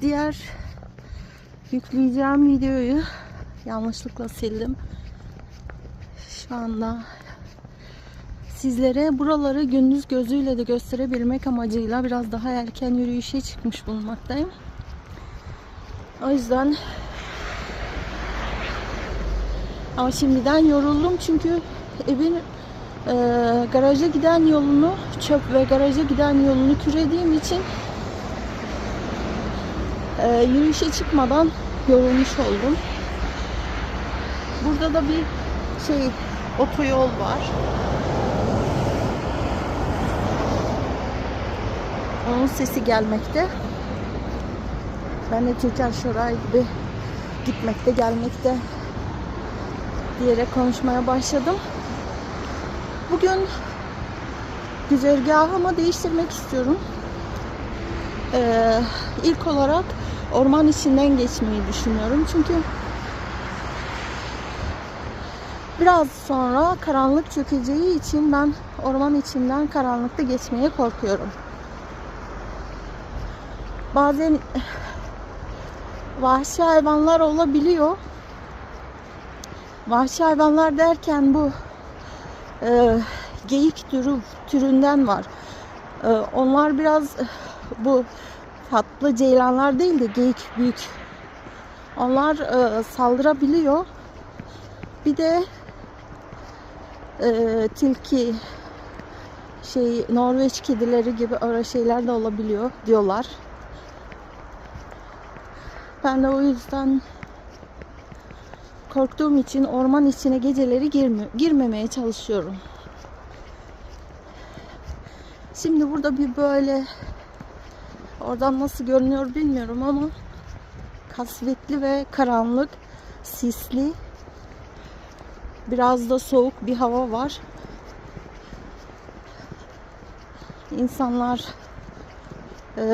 diğer yükleyeceğim videoyu yanlışlıkla sildim. Şu anda sizlere buraları gündüz gözüyle de gösterebilmek amacıyla biraz daha erken yürüyüşe çıkmış bulunmaktayım. O yüzden ama şimdiden yoruldum çünkü evin e, garaja giden yolunu çöp ve garaja giden yolunu kürediğim için e, yürüyüşe çıkmadan yorulmuş oldum. Burada da bir şey otoyol var. Onun sesi gelmekte. Ben de Türker Şoray gibi gitmekte gelmekte diyerek konuşmaya başladım. Bugün güzergahımı değiştirmek istiyorum. Ee, ilk olarak orman içinden geçmeyi düşünüyorum. Çünkü biraz sonra karanlık çökeceği için ben orman içinden karanlıkta geçmeye korkuyorum. Bazen vahşi hayvanlar olabiliyor. Vahşi hayvanlar derken bu e, geyik türü türünden var. E, onlar biraz e, bu tatlı ceylanlar değil de geyik büyük. Onlar e, saldırabiliyor. Bir de e, tilki şey Norveç kedileri gibi öyle şeyler de olabiliyor diyorlar. Ben de o yüzden korktuğum için orman içine geceleri girme, girmemeye çalışıyorum. Şimdi burada bir böyle oradan nasıl görünüyor bilmiyorum ama kasvetli ve karanlık, sisli biraz da soğuk bir hava var. İnsanlar e,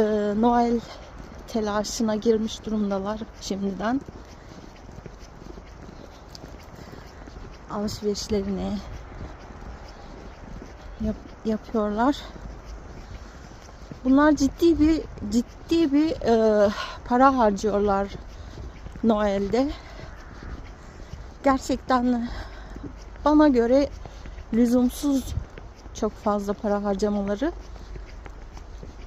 Noel telaşına girmiş durumdalar şimdiden. Alışverişlerini yap, yapıyorlar. Bunlar ciddi bir ciddi bir e, para harcıyorlar Noel'de. Gerçekten bana göre lüzumsuz çok fazla para harcamaları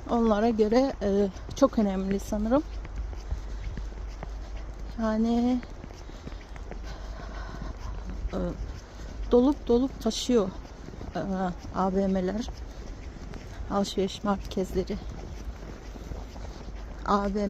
onlara göre e, çok önemli sanırım. Yani e, dolup dolup taşıyor e, AVM'ler, alışveriş merkezleri. AVM